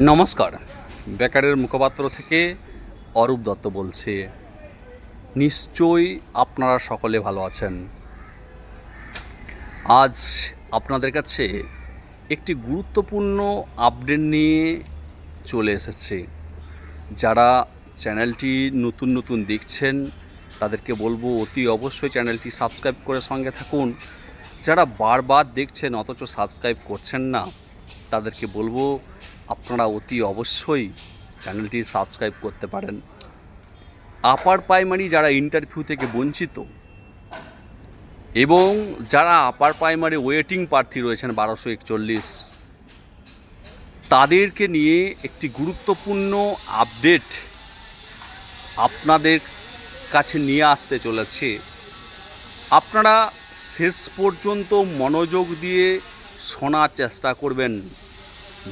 নমস্কার। বেকারের মুখপাত্র থেকে অরূপ দত্ত বলছি। নিশ্চয়ই আপনারা সকলে ভালো আছেন। আজ আপনাদের কাছে একটি গুরুত্বপূর্ণ আপডেট নিয়ে চলে এসেছে। যারা চ্যানেলটি নতুন নতুন দেখছেন, তাদেরকে বলব অতি অবশ্যই চ্যানেলটি সাবস্ক্রাইব করে সঙ্গে থাকুন। যারা বারবার দেখছেন, অথচ সাবস্ক্রাইব করছেন না, তাদেরকে বলব আপনারা অতি অবশ্যই চ্যানেলটি সাবস্ক্রাইব করতে পারেন। আপার প্রাইমারি যারা ইন্টারভিউ থেকে বঞ্চিত এবং যারা আপার প্রাইমারি ওয়েটিং প্রার্থী রয়েছেন বারোশো একচল্লিশ, তাদেরকে নিয়ে একটি গুরুত্বপূর্ণ আপডেট আপনাদের কাছে নিয়ে আসতে চলেছে। আপনারা শেষ পর্যন্ত মনোযোগ দিয়ে শোনার চেষ্টা করবেন।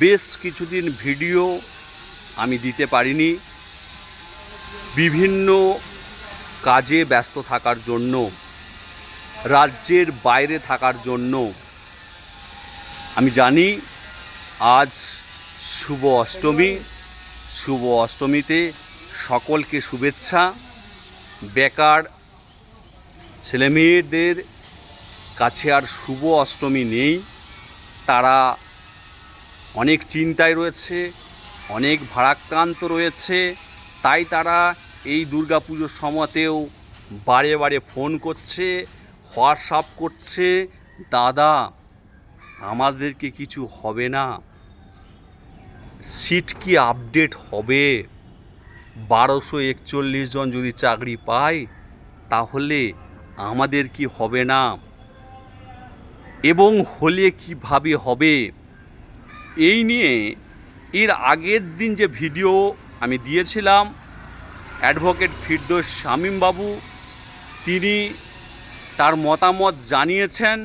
বেশ কিছুদিন ভিডিও আমি দিতে পারিনি। বিভিন্ন কাজে ব্যস্ত থাকার জন্য, রাজ্যের বাইরে থাকার জন্য। আমি জানি আজ শুভ অষ্টমী। শুভ অষ্টমীতে সকলকে শুভেচ্ছা। বেকার ছেলেমেয়েদের কাছে আর শুভ অষ্টমী নেই। তারা অনেক চিন্তায় রয়েছে, অনেক ভারাক্রান্ত রয়েছে, তাই তারা এই দুর্গা পুজোর সময়তেও বারে বারে ফোন করছে, হোয়াটসঅ্যাপ করছে, দাদা, আমাদেরকে কিছু হবে না। সিট কি আপডেট হবে? বারোশো একচল্লিশ জন যদি চাকরি পায়, তাহলে আমাদের কি হবে না? এবং হলে কীভাবে হবে? এই নিয়ে এর আগের দিন যে ভিডিও আমি দিয়েছিলাম, অ্যাডভোকেট ফিরদোস শামীমবাবু, তিনি তার মতামত জানিয়েছেন।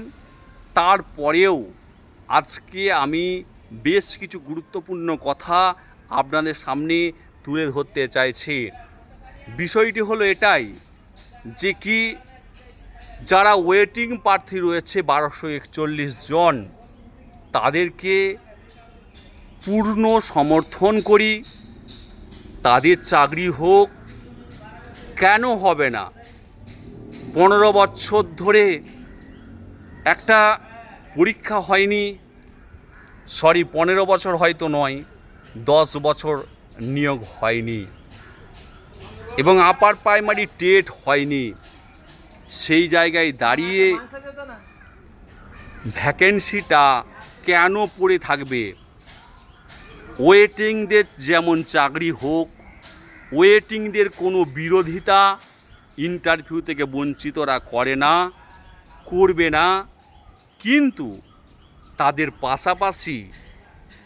তারপরেও আজকে আমি বেশ কিছু গুরুত্বপূর্ণ কথা আপনাদের সামনে তুলে ধরতে চাইছি। বিষয়টি হলো এটাই যে কি যারা ওয়েটিং প্রার্থী রয়েছে বারোশো একচল্লিশ জন, তাদেরকে পূর্ণ সমর্থন করি তাদের চাকরি হোক কেন হবে না? পনেরো বছর ধরে একটা পরীক্ষা হয়নি। সরি পনেরো বছর হয়তো নয় দশ বছর নিয়োগ হয়নি। এবং আপার প্রাইমারি টেট হয়নি। সেই জায়গায় দাঁড়িয়ে ভ্যাকেন্সিটা কেন পড়ে থাকবে? ওয়েটিংদের যেমন চাকরি হোক ওয়েটিংদের কোনো বিরোধিতা ইন্টারভিউ থেকে বঞ্চিতরা করে না, করবে না, কিন্তু তাদের পাশাপাশি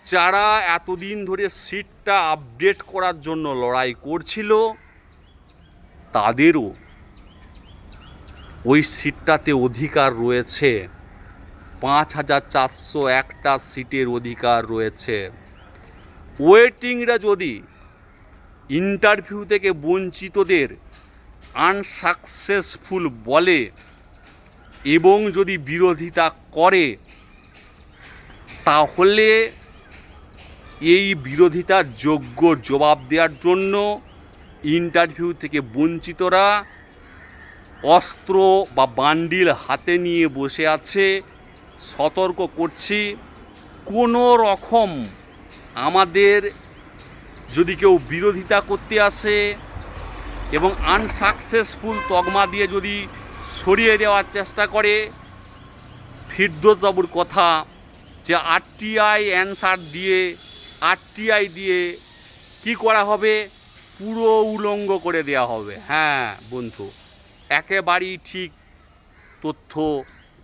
যারা এতদিন ধরে সিটটা আপডেট করার জন্য লড়াই করছিল, তাদেরও ওই সিটটাতে অধিকার রয়েছে। পাঁচ হাজার চারশো একটা সিটের অধিকার রয়েছে। ওয়েটিংরা যদি ইন্টারভিউ থেকে বঞ্চিতদের আনসাকসেসফুল বলে এবং যদি বিরোধিতা করে, তাহলে এই বিরোধিতার যোগ্য জবাব দেওয়ার জন্য ইন্টারভিউ থেকে বঞ্চিতরা অস্ত্র বা বান্ডিল হাতে নিয়ে বসে আছে। সতর্ক করছি, কোনো রকম আমাদের যদি কেউ বিরোধিতা করতে আসে এবং আনসাকসেসফুল তকমা দিয়ে যদি সরিয়ে দেওয়ার চেষ্টা করে ফিরদোজবাবুর কথা যে আরটিআই অ্যান্সার দিয়ে আরটিআই দিয়ে কি করা হবে? পুরো উলঙ্গ করে দেওয়া হবে। হ্যাঁ বন্ধু, একেবারেই ঠিক তথ্য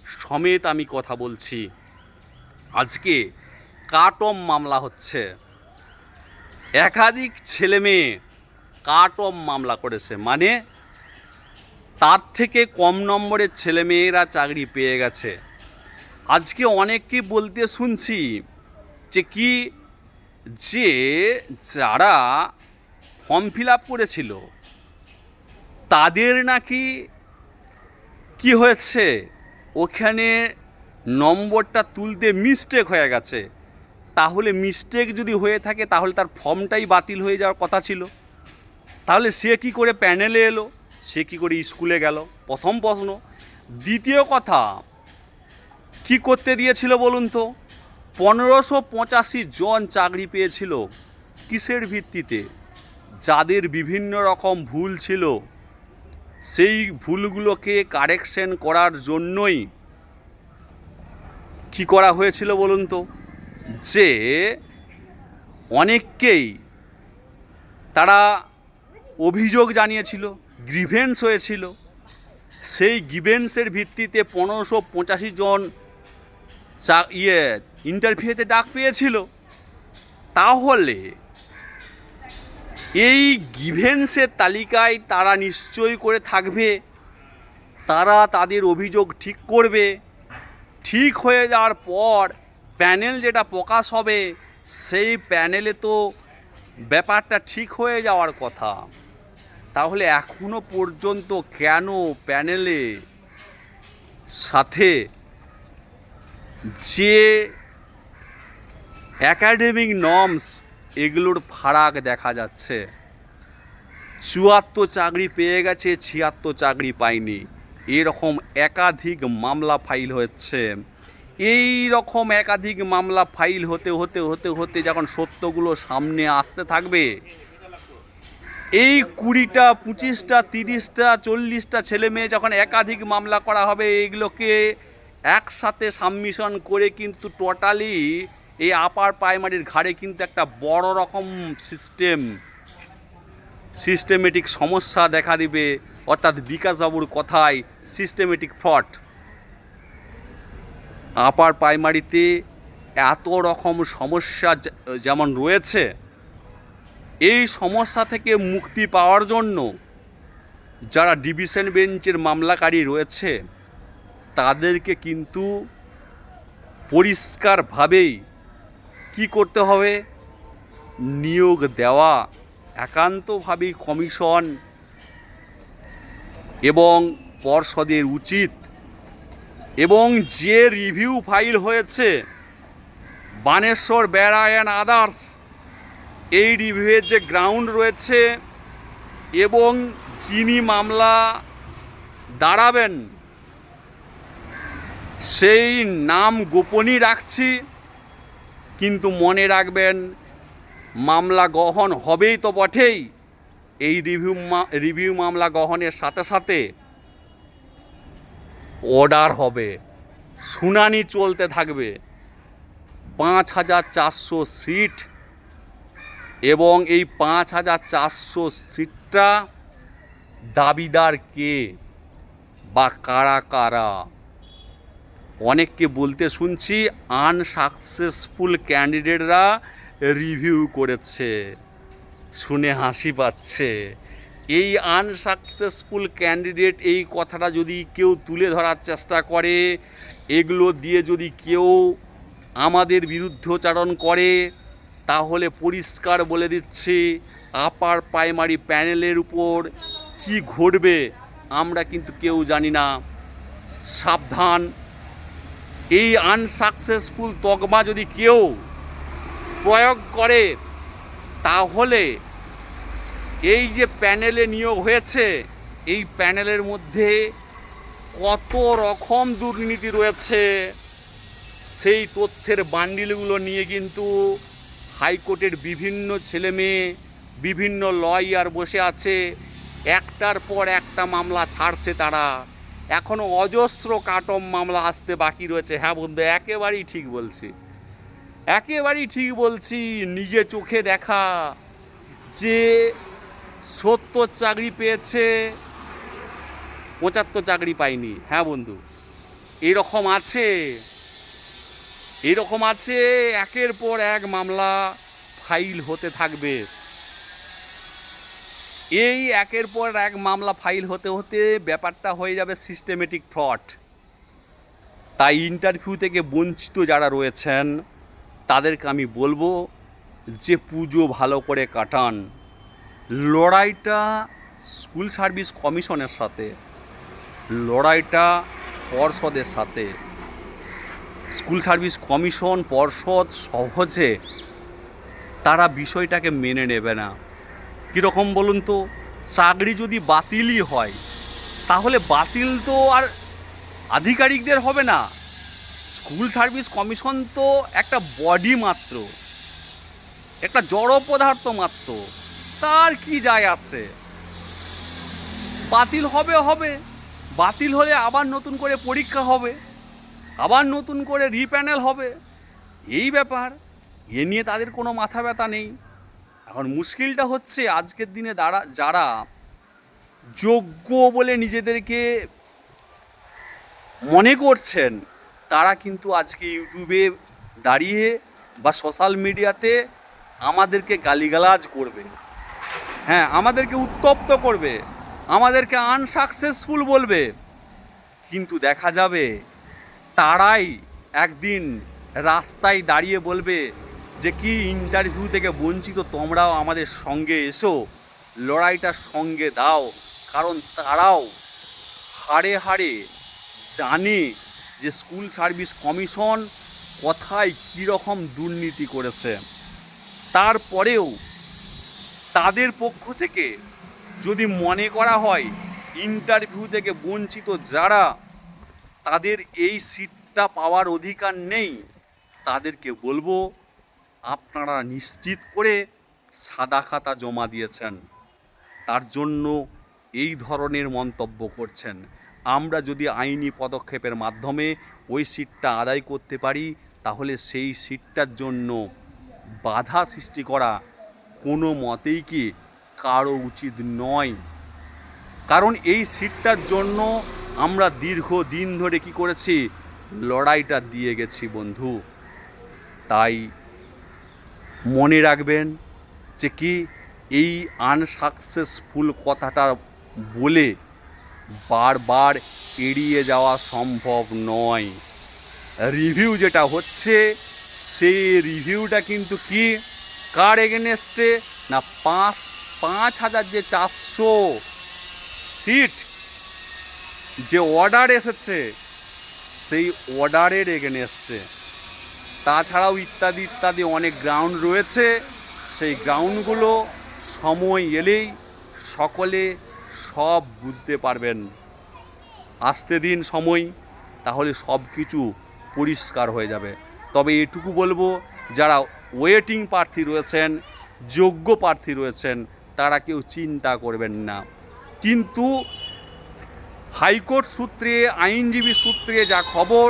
সমেত আমি কথা বলছি। আজকে কাটম মামলা হচ্ছে। একাধিক ছেলে মেয়ে কাটম মামলা করেছে। মানে তার থেকে কম নম্বরের ছেলে মেয়েরা চাকরি পেয়ে গেছে। আজকে অনেককে বলতে শুনছি যে কি, যে যারা ফর্ম ফিল আপ করেছিল, তাদের নাকি কি হয়েছে? ওখানে নম্বরটা তুলতে মিস্টেক হয়ে গেছে। তাহলে মিস্টেক যদি হয়ে থাকে, তাহলে তার ফর্মটাই বাতিল হয়ে যাওয়ার কথা ছিল। তাহলে সে কি করে প্যানেলে এলো? সে কি করে স্কুলে গেল? প্রথম প্রশ্ন। দ্বিতীয় কথা, কি করতে দিয়েছিল বলুন তো? পনেরোশো পঁচাশি জন চাকরি পেয়েছিল। কিসের ভিত্তিতে? যাদের বিভিন্ন রকম ভুল ছিল। সেই ভুলগুলোকে কারেকশন করার জন্যই কি করা হয়েছিল বলুন তো? যে অনেককেই তারা অভিযোগ জানিয়েছিল গ্রিভেন্স হয়েছিল। সেই গ্রিভেন্সের ভিত্তিতে পনেরোশো পঁচাশি জন চা ইয়ে ইন্টারভিউতে ডাক পেয়েছিল। তাহলে এই গিভেন্সের তালিকায় তারা নিশ্চয়ই করে থাকবে, তারা তাদের অভিযোগ ঠিক করবে। ঠিক হয়ে যাওয়ার পর প্যানেল যেটা প্রকাশ হবে, সেই প্যানেলে তো ব্যাপারটা ঠিক হয়ে যাওয়ার কথা। তাহলে এখনও পর্যন্ত কেন প্যানেলে সাথে যে অ্যাকাডেমিক নর্মস এগুলোর ফারাক দেখা যাচ্ছে? চুয়াত্তর চাকরি পেয়ে গেছে, ছিয়াত্তর চাকরি পায়নি। এরকম একাধিক মামলা ফাইল হচ্ছে। এই রকম একাধিক মামলা ফাইল হতে হতে হতে হতে যখন সত্যগুলো সামনে আসতে থাকবে, এই কুড়িটা, পঁচিশটা, তিরিশটা, চল্লিশটা ছেলে মেয়ে যখন একাধিক মামলা করা হবে এইগুলোকে একসাথে সাবমিশন করে কিন্তু টোটালি এই আপার প্রাইমারির ঘাড়ে কিন্তু একটা বড় রকম সিস্টেম সিস্টেমেটিক সমস্যা দেখা দিবে। অর্থাৎ বিকাশবাবুর কথায় সিস্টেমেটিক ফ্রড আপার প্রাইমারিতে এত রকম সমস্যা যেমন রয়েছে, এই সমস্যা থেকে মুক্তি পাওয়ার জন্য যারা ডিভিশন বেঞ্চের মামলাকারী রয়েছে, তাদেরকে কিন্তু পরিষ্কারভাবেই কি করতে হবে? নিয়োগ দেওয়া, একান্তভাবেই কমিশন এবং পর্ষদের উচিত এবং যে রিভিউ ফাইল হয়েছে, বানেশ্বর, বেড়া অ্যান্ড আদার্স এই রিভিউয়ের যে গ্রাউন্ড রয়েছে এবং যিনি মামলা দাঁড়াবেন, সেই নাম গোপনই রাখছি, কিন্তু মনে রাখবেন, মামলা গ্রহণ হবেই তো বটেই। এই রিভিউ রিভিউ মামলা গ্রহণের সাথে সাথে অর্ডার হবে। শুনানি চলতে থাকবে। পাঁচ হাজার চারশো সিট এবং এই পাঁচ হাজার চারশো সিটটা দাবিদার কে বা কারা কারা? অনেককে বলতে শুনছি আনসাকসেসফুল ক্যান্ডিডেটরা রিভিউ করেছে। শুনে হাসি পাচ্ছে। এই আনসাকসেসফুল ক্যান্ডিডেট এই কথাটা যদি কেউ তুলে ধরার চেষ্টা করে, এগুলো দিয়ে যদি কেউ আমাদের বিরুদ্ধচারণ করে, তাহলে পরিষ্কার বলে দিচ্ছি আপার প্রাইমারি প্যানেলের উপর কি ঘটবে আমরা কিন্তু কেউ জানি না। সাবধান। এই আনসাকসেসফুল তকমা যদি কেউ প্রয়োগ করে, তাহলে এই যে প্যানেলে নিয়োগ হয়েছে, এই প্যানেলের মধ্যে কত রকম দুর্নীতি রয়েছে, সেই তথ্যের বান্ডিলগুলো নিয়ে কিন্তু হাইকোর্টের বিভিন্ন ছেলে মেয়ে বিভিন্ন লয়ার বসে আছে। একটার পর একটা মামলা ছাড়ছে তারা। এখনও অজস্র কাটম মামলা আসতে বাকি রয়েছে। হ্যাঁ বন্ধু, একেবারেই ঠিক বলছি। একেবারেই ঠিক বলছি, নিজে চোখে দেখা যে সত্তর চাকরি পেয়েছে, পঁচাত্তর চাকরি পাইনি হ্যাঁ বন্ধু, এরকম আছে এরকম আছে, একের পর এক মামলা ফাইল হতে থাকবে। এই একের পর এক মামলা ফাইল হতে হতে ব্যাপারটা হয়ে যাবে সিস্টেমেটিক ফ্রড তাই ইন্টারভিউ থেকে বঞ্চিত যারা রয়েছেন, তাদেরকে আমি বলব যে পুজো ভালো করে কাটান। লড়াইটা স্কুল সার্ভিস কমিশনের সাথে, লড়াইটা পর্ষদের সাথে, স্কুল সার্ভিস কমিশন, পর্ষদ সহজে তারা বিষয়টাকে মেনে নেবে না। কীরকম বলুন তো, চাকরি যদি বাতিলই হয়, তাহলে বাতিল তো আর আধিকারিকদের হবে না। স্কুল সার্ভিস কমিশন তো একটা বডি মাত্র, একটা জড় পদার্থ মাত্র। তার কি যায় আসে? বাতিল হবে হবে। বাতিল হলে আবার নতুন করে পরীক্ষা হবে, আবার নতুন করে রিপ্যানেল হবে। এই ব্যাপার, এ নিয়ে তাদের কোনো মাথা ব্যথা নেই। এখন মুশকিলটা হচ্ছে আজকের দিনে দাঁড়া, যারা যোগ্য বলে নিজেদেরকে মনে করছেন, তারা কিন্তু আজকে ইউটিউবে দাঁড়িয়ে বা সোশ্যাল মিডিয়াতে আমাদেরকে গালিগালাজ করবে। হ্যাঁ আমাদেরকে উত্তপ্ত করবে, আমাদেরকে আনসাকসেসফুল বলবে। কিন্তু দেখা যাবে, তারাই একদিন রাস্তায় দাঁড়িয়ে বলবে যে, কি ইন্টারভিউ থেকে বঞ্চিত? তোমরাও আমাদের সঙ্গে এসো লড়াইটার সঙ্গে দাও। কারণ তারাও হাড়ে হাড়ে জানে যে স্কুল সার্ভিস কমিশন কোথায় কীরকম দুর্নীতি করেছে। তারপরেও তাদের পক্ষ থেকে যদি মনে করা হয় ইন্টারভিউ থেকে বঞ্চিত যারা, তাদের এই সিটটা পাওয়ার অধিকার নেই, তাদেরকে বলব, আপনারা নিশ্চিত করে সাদা খাতা জমা দিয়েছেন। তার জন্য এই ধরনের মন্তব্য করছেন। আমরা যদি আইনি পদক্ষেপের মাধ্যমে ওই সিটটা আদায় করতে পারি, তাহলে সেই সিটটার জন্য বাধা সৃষ্টি করা কোনো মতেই কি কারও উচিত নয়। কারণ এই সিটটার জন্য আমরা দীর্ঘ দিন ধরে কি করেছি? লড়াইটা দিয়ে গেছি বন্ধু। তাই মনে রাখবেন যে কি এই আনসাকসেসফুল কথাটা বলে বারবার এড়িয়ে যাওয়া সম্ভব নয়। রিভিউ যেটা হচ্ছে, সেই রিভিউটা কিন্তু কি কার এগেনেস্টে? না, পাঁচ পাঁচ হাজার যে চারশো সিট যে অর্ডার এসেছে, সেই অর্ডারের এগেনেস্টে। তাছাড়াও ইত্যাদি ইত্যাদি অনেক গ্রাউন্ড রয়েছে। সেই গ্রাউন্ডগুলো সময় এলেই সকলে সব বুঝতে পারবেন। আসতে দিন সময়, তাহলে সব কিছু পরিষ্কার হয়ে যাবে। তবে এটুকু বলব, যারা ওয়েটিং প্রার্থী রয়েছেন, যোগ্য প্রার্থী রয়েছেন, তারা কেউ চিন্তা করবেন না। কিন্তু হাইকোর্ট সূত্রে, আইনজীবী সূত্রে যা খবর,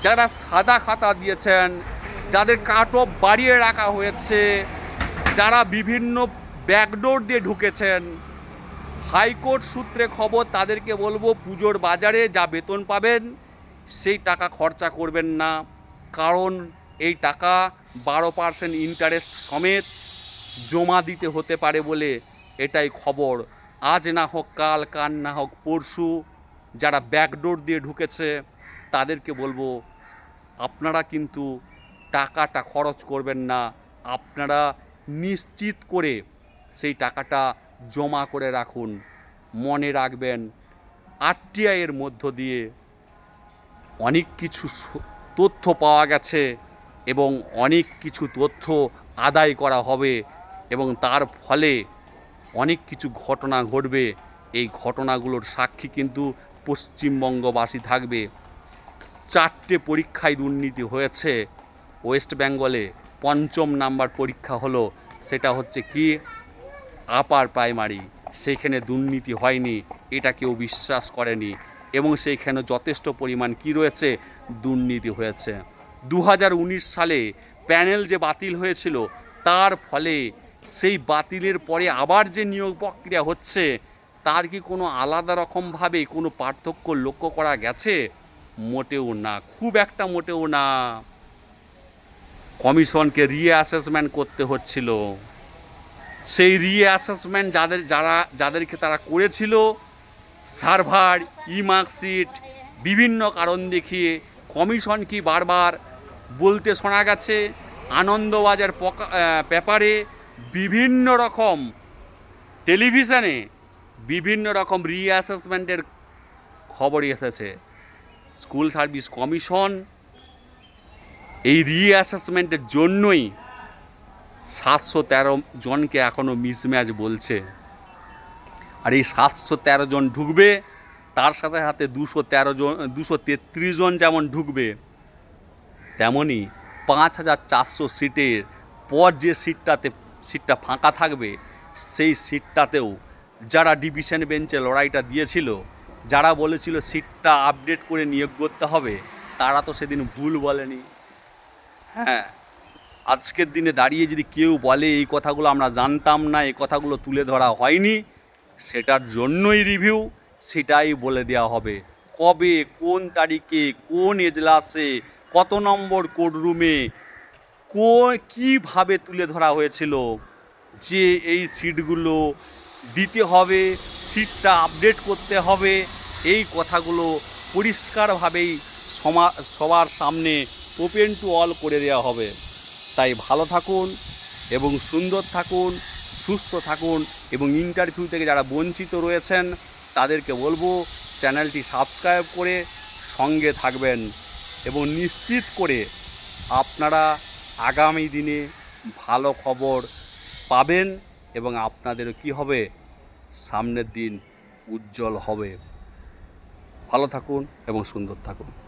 যারা সাদা খাতা দিয়েছেন, যাদের কাট অফ বাড়িয়ে রাখা হয়েছে, যারা বিভিন্ন ব্যাকডোর দিয়ে ঢুকেছেন, হাইকোর্ট সূত্রে খবর, তাদেরকে বলব পুজোর বাজারে যা বেতন পাবেন, সেই টাকা খরচা করবেন না। কারণ এই টাকা বারো পার্সেন্ট ইন্টারেস্ট সমেত জমা দিতে হতে পারে বলে এটাই খবর। আজ না হোক কাল কান না হোক পরশু যারা ব্যাকডোর দিয়ে ঢুকেছে, তাদেরকে বলব, আপনারা কিন্তু টাকাটা খরচ করবেন না, আপনারা নিশ্চিত করে সেই টাকাটা জমা করে রাখুন। মনে রাখবেন, আরটিআইয়ের মধ্য দিয়ে অনেক কিছু তথ্য পাওয়া গেছে। এবং অনেক কিছু তথ্য আদায় করা হবে এবং তার ফলে অনেক কিছু ঘটনা ঘটবে। এই ঘটনাগুলোর সাক্ষী কিন্তু পশ্চিমবঙ্গবাসী থাকবে। চারটে পরীক্ষায় দুর্নীতি হয়েছে। ওয়েস্ট বেঙ্গলে পঞ্চম নাম্বার পরীক্ষা হলো, সেটা হচ্ছে কি? Upper primary. সেইখানে দুর্নীতি হয়নি, এটা কেউ বিশ্বাস করেনি। এবং সেইখানে যথেষ্ট পরিমাণ কি রয়েছে? দুর্নীতি হয়েছে। দু হাজার উনিশ সালে প্যানেল যে বাতিল হয়েছিল, তার ফলে সেই বাতিলের পরে আবার যে নিয়োগ প্রক্রিয়া হচ্ছে, তার কি কোনো আলাদা রকমভাবে কোনো পার্থক্য লক্ষ্য করা গেছে? মোটেও না, খুব একটা মোটেও না। কমিশনকে রিঅ্যাসেসমেন্ট করতে হচ্ছিল। সেই রিঅ্যাসেসমেন্ট যাদের, যারা, যাদেরকে তারা করেছিল, সার্ভার ই মার্কশিট বিভিন্ন কারণ দেখিয়ে কমিশন কি বারবার বলতে শোনা গেছে, আনন্দবাজার পেপারে বিভিন্ন রকম টেলিভিশনে বিভিন্ন রকম রিঅ্যাসেসমেন্টের খবর এসেছে। স্কুল সার্ভিস কমিশন এই রিঅ্যাসেসমেন্টের জন্যই সাতশো তেরো জনকে এখনও মিসম্যাচ বলছে। আর এই সাতশো তেরো জন ঢুকবে, তার সাথে সাথে দুশো তেরো জন, দুশো তেত্রিশ জন যেমন ঢুকবে তেমনই পাঁচ হাজার চারশো সিটের পর যে সিটটাতে, সিটটা ফাঁকা থাকবে, সেই সিটটাতেও যারা ডিভিশন বেঞ্চে লড়াইটা দিয়েছিল, যারা বলেছিল সিটটা আপডেট করে নিয়োগ করতে হবে, তারা তো সেদিন ভুল বলেনি। হ্যাঁ আজকের দিনে দাঁড়িয়ে যদি কেউ বলে এই কথাগুলো আমরা জানতাম না, এই কথাগুলো তুলে ধরা হয়নি, সেটার জন্যই রিভিউ সেটাই বলে দেওয়া হবে। কবে, কোন তারিখে, কোন এজলাসে কত নম্বর কোর্টরুমে কো কীভাবে তুলে ধরা হয়েছিল যে এই সিটগুলো দিতে হবে, সিটটা আপডেট করতে হবে, এই কথাগুলো পরিষ্কারভাবেই সবার সামনে ওপেন টু অল করে দেওয়া হবে। তাই ভালো থাকুন এবং সুন্দর থাকুন, সুস্থ থাকুন এবং ইন্টারভিউ থেকে যারা বঞ্চিত রয়েছেন, তাদেরকে বলব চ্যানেলটি সাবস্ক্রাইব করে সঙ্গে থাকবেন। এবং নিশ্চিত করে আপনারা আগামী দিনে ভালো খবর পাবেন এবং আপনাদেরও কি হবে? সামনের দিন উজ্জ্বল হবে। ভালো থাকুন এবং সুন্দর থাকুন।